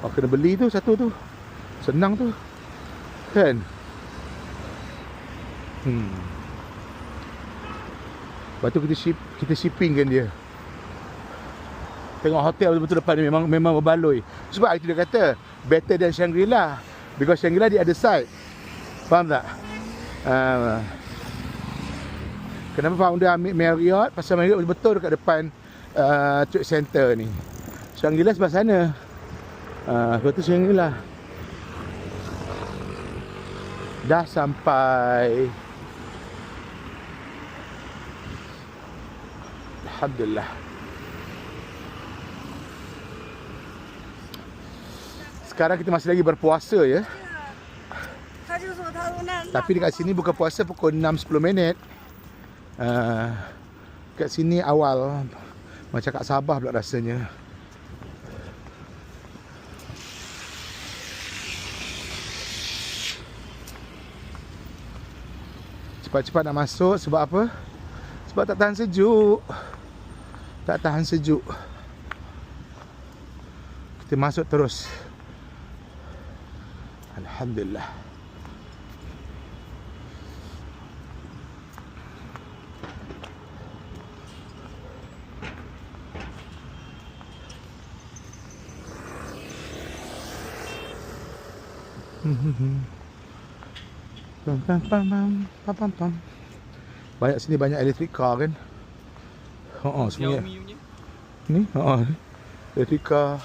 Oh, kena beli tu satu tu. Senang tu. Kan? Hmm. Lepas tu kita ship kita shipping kan dia. Tengok hotel betul-betul depan ni memang memang berbaloi. Sebab itu dia kata better than Shangri-La because Shangri-La di other side. Faham tak? Uh, kenapa founder ambil Marriott? Pasal Marriott betul dekat depan uh, Trade Center ni. Shangri-La sebelah sana. Ah, sebab tu sehingga lah Dah sampai Alhamdulillah. Sekarang kita masih lagi berpuasa ya? Tapi dekat sini buka puasa pukul 6-10 minit. Ah, uh, Kat sini awal. Macam kat Sabah pula rasanya. Cepat-cepat nak masuk sebab apa? Sebab tak tahan sejuk. Tak tahan sejuk. Kita masuk terus. Alhamdulillah. Pam Banyak sini banyak electric car kan. Ha oh, semuanya. Xiaomi punya. Ni ha ni. Electric car.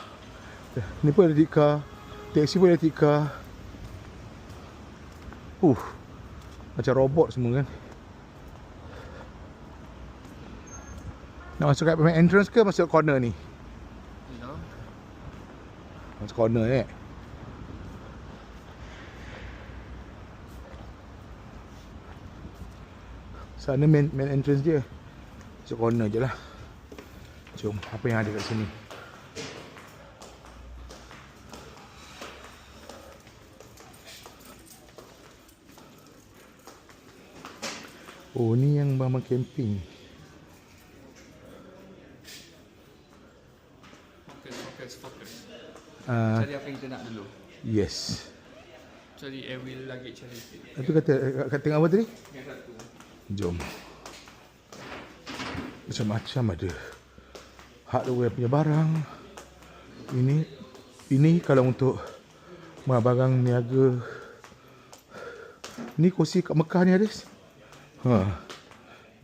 Ni pun electric car. Taxi pun electric car. Uh. Macam robot semua kan. Nak masuk kat main entrance ke masuk corner ni? No. Masuk corner eh. Sana main, main entrance dia. Masuk corner je lah. Jom, apa yang ada kat sini? Oh, ni yang Bama camping. Fokus, fokus, fokus. Uh, Cari apa yang kita nak dulu. yes. Cari airwheel lagi cari. Itu kata, kata tengok apa tadi? Yang satu. Jom. Macam-macam ada. Hardware punya barang. Ini ini kalau untuk barang niaga. Ni kursi kat Mekah ni Aris. Ha.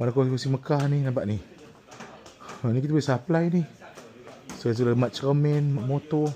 Mana kursi Mekah ni nampak ni. Ha, ni kita boleh supply ni. Sesuai mat cermin, motor.